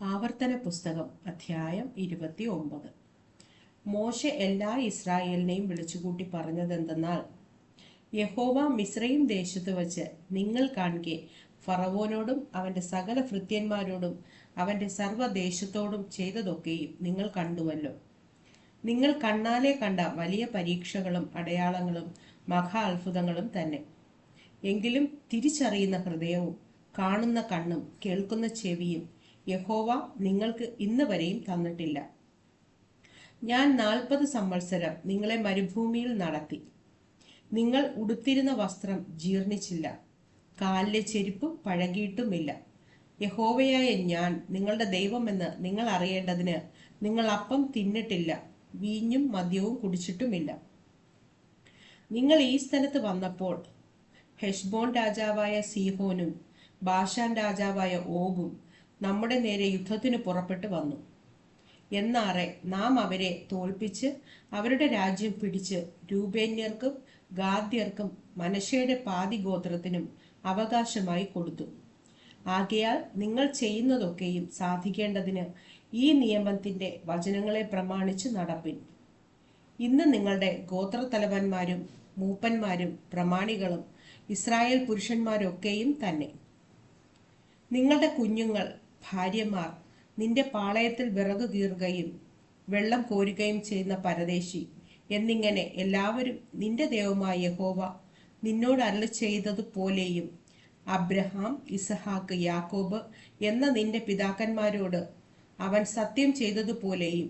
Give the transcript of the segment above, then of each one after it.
ആവർത്തന പുസ്തകം അധ്യായം ഇരുപത്തി ഒമ്പത് മോശ എല്ലാ ഇസ്രായേലിനെയും വിളിച്ചുകൂട്ടി പറഞ്ഞതെന്തെന്നാൽ യഹോവ മിശ്രയും ദേശത്ത് വച്ച് നിങ്ങൾ കാണുകെ ഫറവോനോടും അവന്റെ സകല ഭൃത്യന്മാരോടും അവന്റെ സർവദേശത്തോടും ചെയ്തതൊക്കെയും നിങ്ങൾ കണ്ടുവല്ലോ. നിങ്ങൾ കണ്ണാലെ കണ്ട വലിയ പരീക്ഷകളും അടയാളങ്ങളും മഹാ അത്ഭുതങ്ങളും തന്നെ. എങ്കിലും തിരിച്ചറിയുന്ന ഹൃദയവും കാണുന്ന കണ്ണും കേൾക്കുന്ന ചെവിയും യഹോവ നിങ്ങൾക്ക് ഇന്ന് വരെയും തന്നിട്ടില്ല. ഞാൻ നാൽപ്പത് സംവത്സരം നിങ്ങളെ മരുഭൂമിയിൽ നടത്തി. നിങ്ങൾ ഉടുത്തിരുന്ന വസ്ത്രം ജീർണിച്ചില്ല. കാലിലെ ചെരുപ്പ് പഴകിയിട്ടുമില്ല. യഹോവയായ ഞാൻ നിങ്ങളുടെ ദൈവമെന്ന് നിങ്ങൾ അറിയേണ്ടതിന് നിങ്ങൾ അപ്പം തിന്നിട്ടില്ല വീഞ്ഞും മദ്യവും കുടിച്ചിട്ടുമില്ല. നിങ്ങൾ ഈ സ്ഥലത്ത് വന്നപ്പോൾ ഹെഷ്ബോൺ രാജാവായ സീഹോനും ബാഷാൻ രാജാവായ ഓഗും നമ്മുടെ നേരെ യുദ്ധത്തിന് പുറപ്പെട്ടു വന്നു. എന്നാറെ നാം അവരെ തോൽപ്പിച്ച് അവരുടെ രാജ്യം പിടിച്ച് രൂപേന്യർക്കും ഗാദ്യർക്കും മനശയുടെ പാതി ഗോത്രത്തിനും അവകാശമായി കൊടുത്തു. ആകയാൽ നിങ്ങൾ ചെയ്യുന്നതൊക്കെയും സാധിക്കേണ്ടതിന് ഈ നിയമത്തിന്റെ വചനങ്ങളെ പ്രമാണിച്ച് നടപ്പിൻ. ഇന്ന് നിങ്ങളുടെ ഗോത്രത്തലവന്മാരും മൂപ്പന്മാരും പ്രമാണികളും ഇസ്രായേൽ പുരുഷന്മാരൊക്കെയും തന്നെ. നിങ്ങളുടെ കുഞ്ഞുങ്ങൾ ഭാര്യമാർ നിന്റെ പാളയത്തിൽ വിറക് കീറുകയും വെള്ളം കോരുകയും ചെയ്യുന്ന പരദേശി എന്നിങ്ങനെ എല്ലാവരും നിന്റെ ദൈവമായ യഹോവ നിന്നോട് അരളി ചെയ്തതുപോലെയും അബ്രഹാം ഇസഹാക്ക് യാക്കോബ് എന്ന നിന്റെ പിതാക്കന്മാരോട് അവൻ സത്യം ചെയ്തതുപോലെയും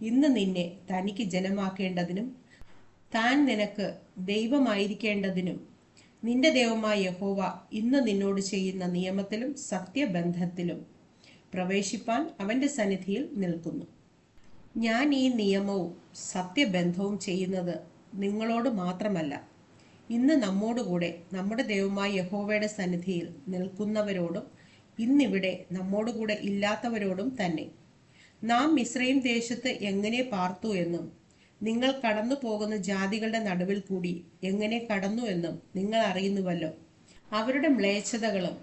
ഇന്ന് നിന്നെ തനിക്ക് ജനമാക്കേണ്ടതിനും താൻ നിനക്ക് ദൈവമായിരിക്കേണ്ടതിനും നിന്റെ ദൈവമായ യഹോവ ഇന്ന് നിന്നോട് ചെയ്യുന്ന നിയമത്തിലും സത്യബന്ധത്തിലും പ്രവേശിപ്പാൻ അവന്റെ സന്നിധിയിൽ നിൽക്കുന്നു. ഞാൻ ഈ നിയമവും സത്യബന്ധവും ചെയ്യുന്നത് നിങ്ങളോട് മാത്രമല്ല ഇന്ന് നമ്മോടുകൂടെ നമ്മുടെ ദൈവമായ യഹോവയുടെ സന്നിധിയിൽ നിൽക്കുന്നവരോടും ഇന്നിവിടെ നമ്മോടുകൂടെ ഇല്ലാത്തവരോടും തന്നെ. നാം മിശ്രയും ദേശത്ത് എങ്ങനെ പാർത്തു എന്നും നിങ്ങൾ കടന്നു പോകുന്ന ജാതികളുടെ നടുവിൽ കൂടി എങ്ങനെ കടന്നു എന്നും നിങ്ങൾ അറിയുന്നുവല്ലോ. അവരുടെ മ്ലേച്ഛതകളും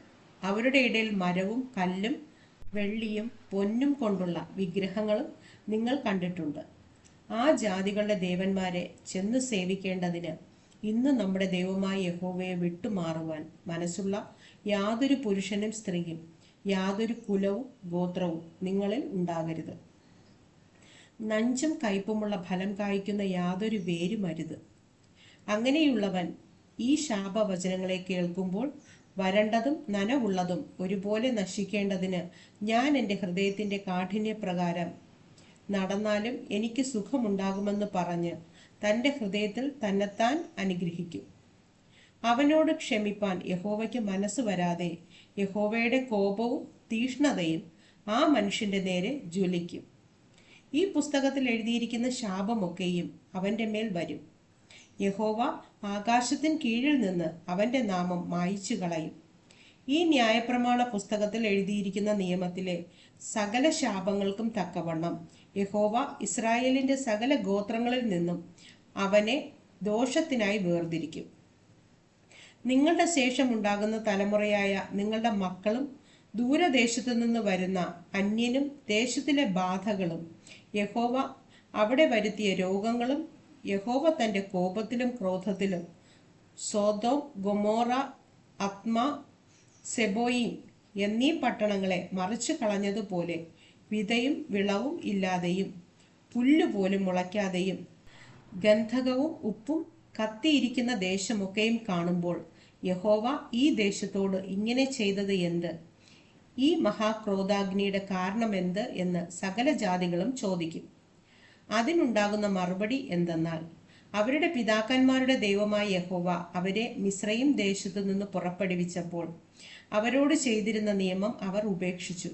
അവരുടെ ഇടയിൽ മരവും കല്ലും വെള്ളിയും പൊന്നും കൊണ്ടുള്ള വിഗ്രഹങ്ങളും നിങ്ങൾ കണ്ടിട്ടുണ്ട്. ആ ജാതികളുടെ ദേവന്മാരെ ചെന്ന് സേവിക്കേണ്ടതിന് ഇന്ന് നമ്മുടെ ദൈവമായ യഹോവയെ വിട്ടുമാറുവാൻ മനസ്സുള്ള യാതൊരു പുരുഷനും സ്ത്രീയും യാതൊരു കുലവും ഗോത്രവും നിങ്ങളിൽ ഉണ്ടാകരുത്. നഞ്ചും കയ്പുമുള്ള ഫലം കായ്ക്കുന്ന യാതൊരു വേരുമരുത്. അങ്ങനെയുള്ളവൻ ഈ ശാപവചനങ്ങളെ കേൾക്കുമ്പോൾ വരണ്ടതും നനവുള്ളതും ഒരുപോലെ നശിക്കേണ്ടതിന് ഞാൻ എന്റെ ഹൃദയത്തിന്റെ കാഠിന്യപ്രകാരം നടന്നാലും എനിക്ക് സുഖമുണ്ടാകുമെന്ന് പറഞ്ഞ് തന്റെ ഹൃദയത്തിൽ തന്നെത്താൻ അനുഗ്രഹിക്കും. അവനോട് ക്ഷമിപ്പാൻ യഹോവയ്ക്ക് മനസ്സ് വരാതെ യഹോവയുടെ കോപവും തീഷ്ണതയും ആ മനുഷ്യന്റെ നേരെ ജ്വലിക്കും. ഈ പുസ്തകത്തിൽ എഴുതിയിരിക്കുന്ന ശാപമൊക്കെയും അവന്റെ മേൽ വരും. യഹോവ ആകാശത്തിന് കീഴിൽ നിന്ന് അവന്റെ നാമം മായിച്ചു കളയും ഈ ന്യായപ്രമാണ പുസ്തകത്തിൽ എഴുതിയിരിക്കുന്ന നിയമത്തിലെ സകല ശാപങ്ങൾക്കും തക്കവണ്ണം യഹോവ ഇസ്രായേലിന്റെ സകല ഗോത്രങ്ങളിൽ നിന്നും അവനെ ദോഷത്തിനായി വേർതിരിക്കും. നിങ്ങളുടെ ശേഷം ഉണ്ടാകുന്ന തലമുറയായ നിങ്ങളുടെ മക്കളും ദൂരദേശത്തു നിന്ന് വരുന്ന അന്യനും ദേശത്തിലെ ബാധകളും യഹോവ അവിടെ വരുത്തിയ രോഗങ്ങളും യഹോവ തന്റെ കോപത്തിലും ക്രോധത്തിലും സോതോം ഗൊമോറ അത്മ സെബോയിം എന്നീ പട്ടണങ്ങളെ മറിച്ചു കളഞ്ഞതുപോലെ വിതയും വിളവും ഇല്ലാതെയും പുല്ലുപോലും മുളയ്ക്കാതെയും ഗന്ധകവും ഉപ്പും കത്തിയിരിക്കുന്ന ദേശമൊക്കെയും കാണുമ്പോൾ യഹോവ ഈ ദേശത്തോട് ഇങ്ങനെ ചെയ്തത് എന്ത്? ഈ മഹാക്രോധാഗ്നിയുടെ കാരണമെന്ത് എന്ന് സകല ജാതികളും ചോദിക്കും. അതിനുണ്ടാകുന്ന മറുപടി എന്തെന്നാൽ അവരുടെ പിതാക്കന്മാരുടെ ദൈവമായ യഹോവ അവരെ മിശ്രയും ദേശത്തു നിന്ന് പുറപ്പെടുവിച്ചപ്പോൾ അവരോട് ചെയ്തിരുന്ന നിയമം അവർ ഉപേക്ഷിച്ചു.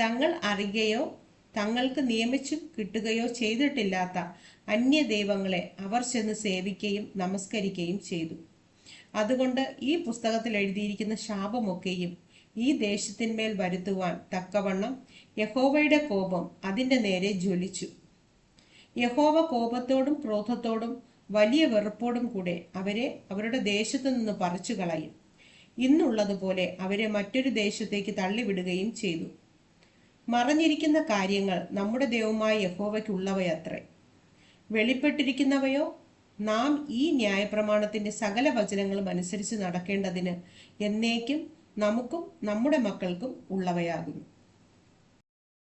തങ്ങൾ അറിയുകയോ തങ്ങൾക്ക് നിയമിച്ചു കിട്ടുകയോ ചെയ്തിട്ടില്ലാത്ത അന്യ ദൈവങ്ങളെ അവർ ചെന്ന് സേവിക്കുകയും നമസ്കരിക്കുകയും ചെയ്തു. അതുകൊണ്ട് ഈ പുസ്തകത്തിൽ എഴുതിയിരിക്കുന്ന ശാപമൊക്കെയും ഈ ദേശത്തിന്മേൽ വരുത്തുവാൻ തക്കവണ്ണം യഹോവയുടെ കോപം അതിന്റെ നേരെ ജ്വലിച്ചു. യഹോവ കോപത്തോടും ക്രോധത്തോടും വലിയ വെറുപ്പോടും കൂടെ അവരെ അവരുടെ ദേശത്തു നിന്ന് പറിച്ചു കളയും ഇന്നുള്ളതുപോലെ അവരെ മറ്റൊരു ദേശത്തേക്ക് തള്ളിവിടുകയും ചെയ്തു. മറഞ്ഞിരിക്കുന്ന കാര്യങ്ങൾ നമ്മുടെ ദൈവമായ യഹോവയ്ക്കുള്ളവയത്രേ. വെളിപ്പെട്ടിരിക്കുന്നവയോ നാം ഈ ന്യായപ്രമാണത്തിന്റെ സകല വചനങ്ങളും അനുസരിച്ച് നടക്കേണ്ടതിന് എന്നേക്കും നമുക്കും നമ്മുടെ മക്കൾക്കും ഉള്ളവയാകുന്നു.